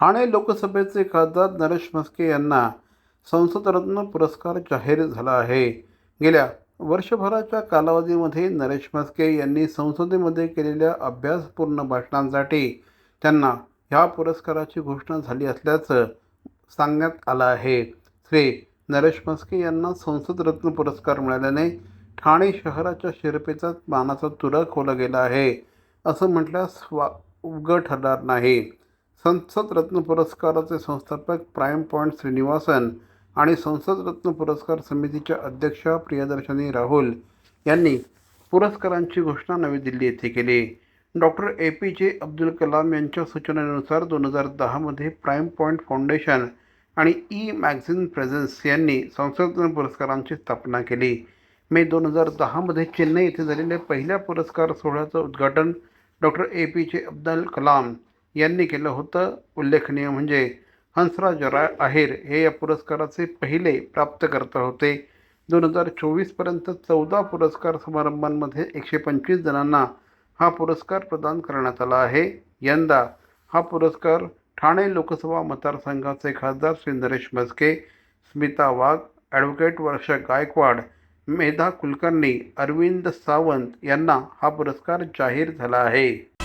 ठाणे लोकसभेचे खासदार नरेश म्हस्के यांना संसदरत्न पुरस्कार जाहीर झाला आहे. गेल्या वर्षभराच्या कालावधीमध्ये नरेश म्हस्के यांनी संसदेमध्ये केलेल्या अभ्यासपूर्ण भाषणांसाठी त्यांना ह्या पुरस्काराची घोषणा झाली असल्याचं सांगण्यात आलं आहे. श्री नरेश म्हस्के यांना संसदरत्न पुरस्कार मिळाल्याने ठाणे शहराच्या शिरपेचा मानाचा तुरा खोला गेला आहे. असं म्हटल्यास वा उग ठरणार नाही. संसद रत्न पुरस्काराचे संस्थापक प्राईम पॉईंट श्रीनिवासन आणि संसद रत्न पुरस्कार समितीच्या अध्यक्षा प्रियदर्शनी राहुल यांनी पुरस्कारांची घोषणा नवी दिल्ली येथे केली. डॉक्टर ए पी जे अब्दुल कलाम यांच्या सूचनेनुसार दोन हजार दहामध्ये प्राईम पॉईंट फाउंडेशन आणि ई मॅगझिन प्रेझेन्स यांनी संसद रत्न पुरस्कारांची स्थापना केली. मे दोन हजार दहामध्ये चेन्नई येथे झालेल्या पहिल्या पुरस्कार सोहळ्याचं उद्घाटन डॉक्टर ए पी जे अब्दुल कलाम यांनी केलं होतं. उल्लेखनीय म्हणजे हंसराज राय आहेर हे या पुरस्काराचे पहिले प्राप्तकर्ता होते. दोन हजार चोवीसपर्यंत चौदा पुरस्कार समारंभांमध्ये एकशे पंचवीस जणांना हा पुरस्कार प्रदान करण्यात आला आहे. यंदा हा पुरस्कार ठाणे लोकसभा मतदारसंघाचे खासदार श्री नरेश स्मिता वाघ ॲडव्होकेट वर्षा गायकवाड मेधा कुलकर्णी अरविंद सावंत यांना हा पुरस्कार जाहीर झाला आहे.